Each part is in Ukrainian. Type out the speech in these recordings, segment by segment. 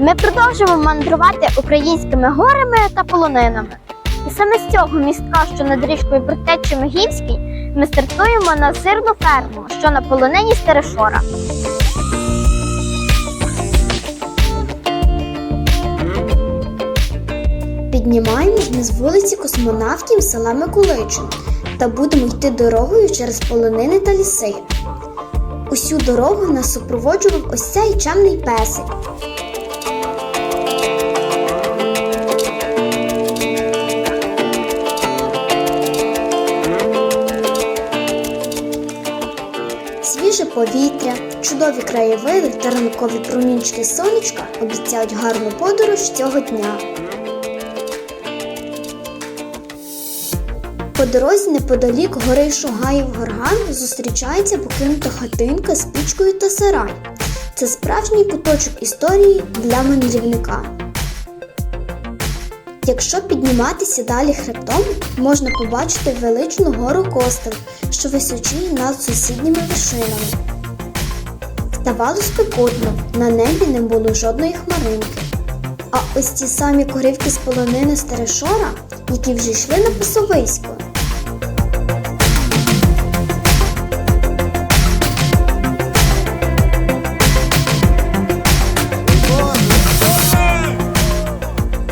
Ми продовжимо мандрувати українськими горами та полонинами. І саме з цього містка, що над річкою Протечі Мегівський, ми стартуємо на сирну ферму, що на полонині Стерешора. Піднімаємось ми з вулиці космонавтів села Миколичин та будемо йти дорогою через полонини та ліси. Усю дорогу нас супроводжував ось цей чемний песик. Свіже повітря, чудові краєвиди та ранкові промінчики сонечка обіцяють гарну подорож цього дня. По дорозі неподалік гори Шугаїв горган зустрічається покинута хатинка з пічкою та сарай. Це справжній куточок історії для мандрівника. Якщо підніматися далі хребтом, можна побачити величну гору Костел, що височіє над сусідніми вершинами. Ставало спекотно, на небі не було жодної хмаринки. А ось ті самі корівки з полонини Стерешора, які вже йшли на пасовисько.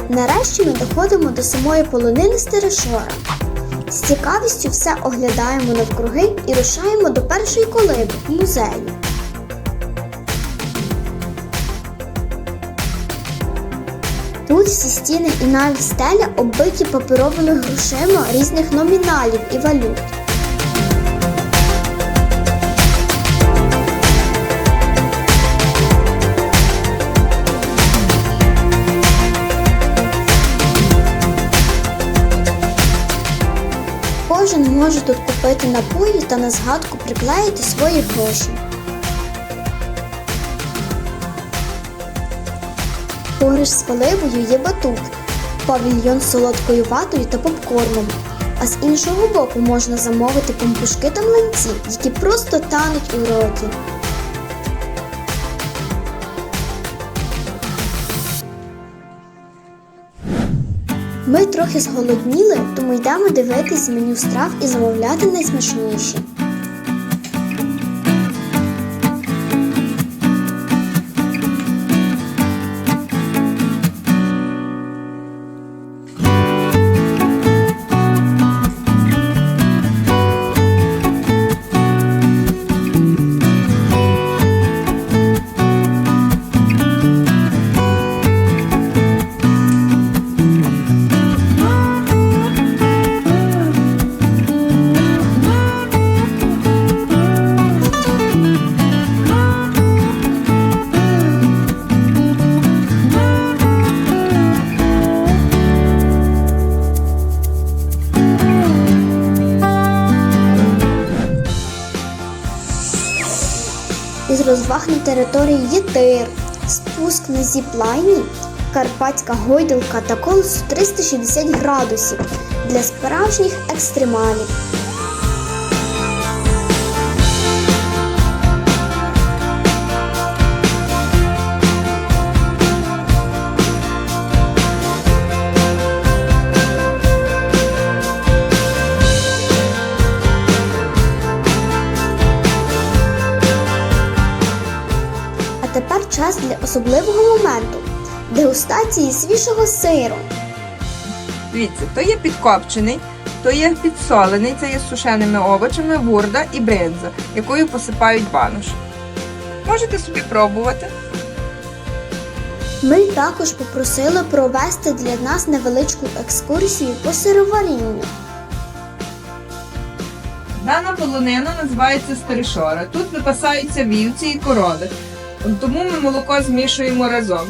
Нарешті ми доходимо до самої полонини Стерешора. З цікавістю все оглядаємо навкруги і рушаємо до першої колиби музею. Тут всі стіни і навіть стеля оббиті паперовими грошима різних номіналів і валют. Кожен може тут купити напої та на згадку приклеїти свої гроші. Поруч з поливою є батут, павільйон з солодкою ватою та попкорном. А з іншого боку можна замовити пампушки та млинці, які просто тануть у роті. Ми трохи зголодніли, тому йдемо дивитись меню страв і замовляти найсмачніші. Розваг на території є тир, спуск на зіплайні, карпатська гойдалка та колесо 360 градусів для справжніх екстремалів. Час для особливого моменту дегустації свіжого сиру. Дивіться, то є підкопчений, то є підсолений, це є з сушеними овочами, бурда і бринза, якою посипають банош. Можете собі пробувати. Ми також попросили провести для нас невеличку екскурсію по сироварінню. Дана полонина називається старишора. Тут випасаються вівці і корови. Тому ми молоко змішуємо разом.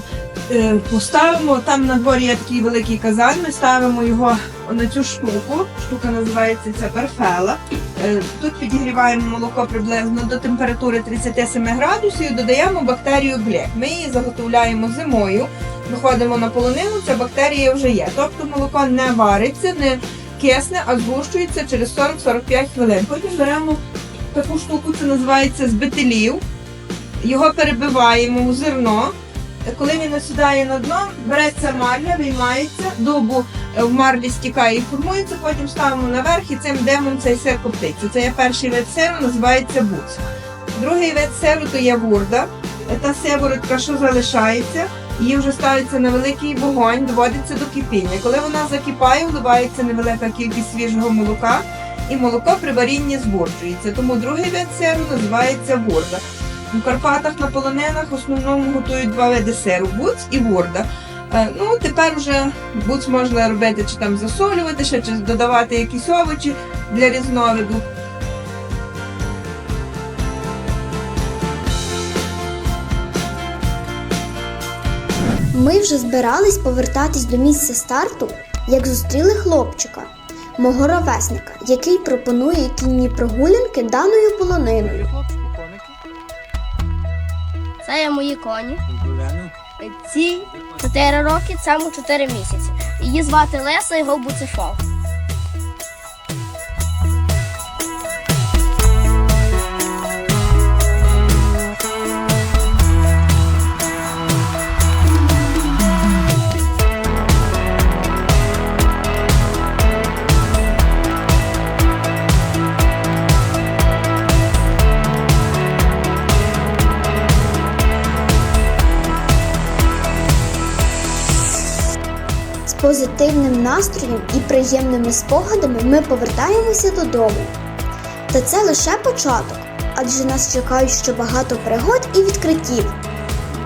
Е, Поставимо там на дворі є такий великий казан, ми ставимо його на цю штуку. Штука називається ця перфела. Е, Тут підігріваємо молоко приблизно до температури 37 градусів, додаємо бактерію глек. Ми її заготовляємо зимою. Виходимо на полонину, ця бактерія вже є. Тобто молоко не вариться, не кисне, а згущується через 40-45 хвилин. Потім беремо таку штуку, це називається збителів. Його перебиваємо у зерно, коли він осідає на дно, береться марля, виймається, добу е, в марлі стікає і формується, потім ставимо наверх і цим демом цей сир коптиться. Це є перший вид сиру, називається буц. Другий вид сиру то є бурда. Е, Та сиворотка, що залишається, її вже ставиться на великий вогонь, доводиться до кипіння. Коли вона закипає, вливається невелика кількість свіжого молока, і молоко при варінні збурджується. Тому другий вид сиру називається бурда. У Карпатах на полонинах в основному готують два види сиру буц і бурда. Е, Ну, тепер вже буц можна робити чи там засолювати ще, чи додавати якісь овочі для різновиду. Ми вже збирались повертатись до місця старту, як зустріли хлопчика, мого ровесника, який пропонує кінні прогулянки даною полониною. Це є мої коні. Ці 4 роки, цьому 4 місяці. Її звати Леса, його Буцефол. Позитивним настроєм і приємними спогадами ми повертаємося додому. Та це лише початок, адже нас чекають ще багато пригод і відкриттів.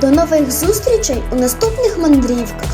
До нових зустрічей у наступних мандрівках!